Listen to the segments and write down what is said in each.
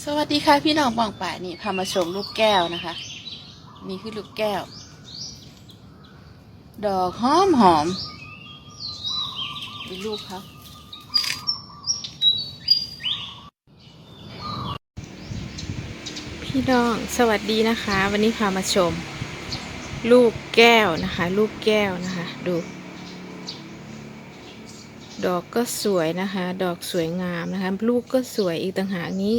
สวัสดีค่ะพี่น้องบองป่ายนี่พามาชมลูกแก้วนะคะ นี่คือลูกแก้ว ดอกหอมหอมดูลูกเขาพี่น้องสวัสดีนะคะ วันนี้พามาชม ลูกแก้วนะคะ ลูกแก้วนะคะ ดู ดอกก็สวยนะคะ ดอกสวยงามนะคะ ลูกก็สวยอีกต่างหากนี้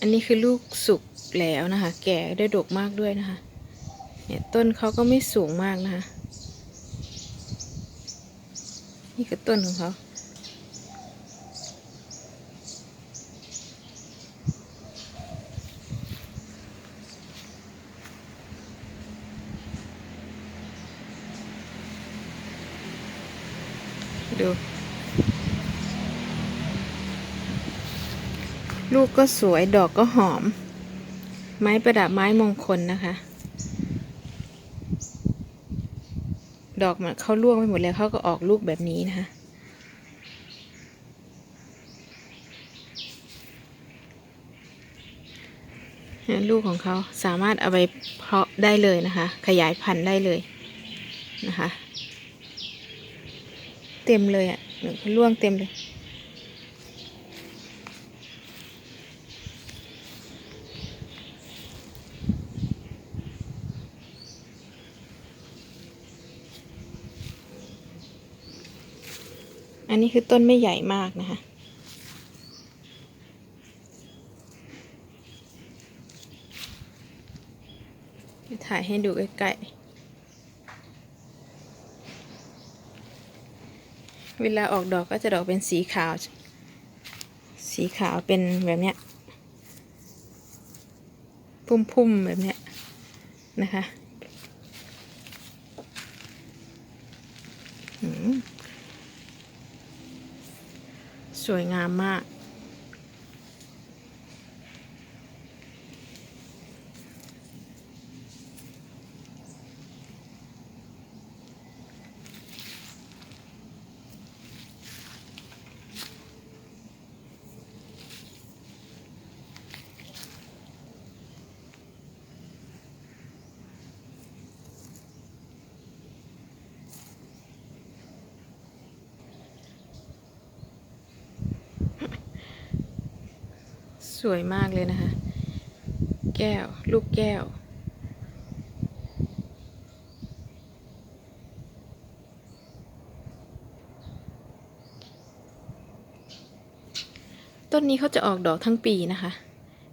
อันนี้คือลูกสุกแล้วนะคะ แก่ได้ดกมากด้วยนะคะ เนี่ยต้นเขาก็ไม่สูงมากนะคะ นี่คือต้นของเขาดู ลูกก็สวยดอกก็หอม ไม้ประดับไม้มงคลนะคะ ดอกมันเขาล่วงไปหมดแล้วเขาก็ออกลูกแบบนี้นะคะลูกของเขาสามารถเอาไปเพาะได้เลยนะคะ ขยายพันธุ์ได้เลยนะคะ เต็มเลยอะ่ะล่วงเต็มเลย อันนี้คือต้นไม่ใหญ่มากนะคะ ถ่ายให้ดูใกล้ๆ เวลาออกดอกก็จะดอกเป็นสีขาว สีขาวเป็นแบบเนี้ย พุ่มๆ แบบเนี้ยนะคะ อืม วยงามมาก สวยมากเลยนะคะ แก้ว ลูกแก้ว ต้นนี้เขาจะออกดอกทั้งปีนะคะ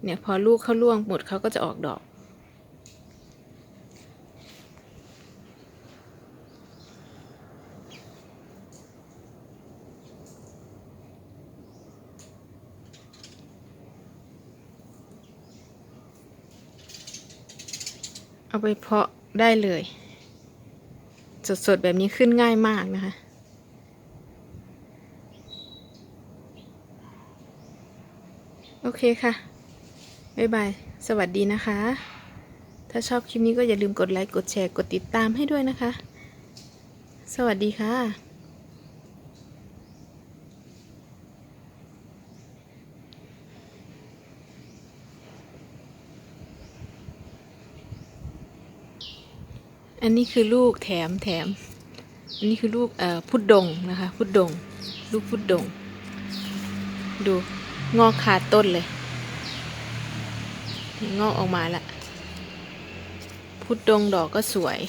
เนี่ยพอลูกเขาล่วงหมดเขาก็จะออกดอก เอาไปเพาะได้เลย สดๆ แบบนี้ขึ้นง่ายมากนะคะ โอเคค่ะ บ๊ายบาย สวัสดีนะคะ ถ้าชอบคลิปนี้ก็อย่าลืมกดไลค์ กดแชร์ กดติดตามให้ด้วยนะคะ สวัสดีค่ะ อันนี้คือลูกแถมแถม อันนี้คือลูกเอ่อพุดดงนะคะ พุดดง ลูกพุดดง ดูงอกขาดต้นเลยงอกออกมาละพุดดงดอกก็สวย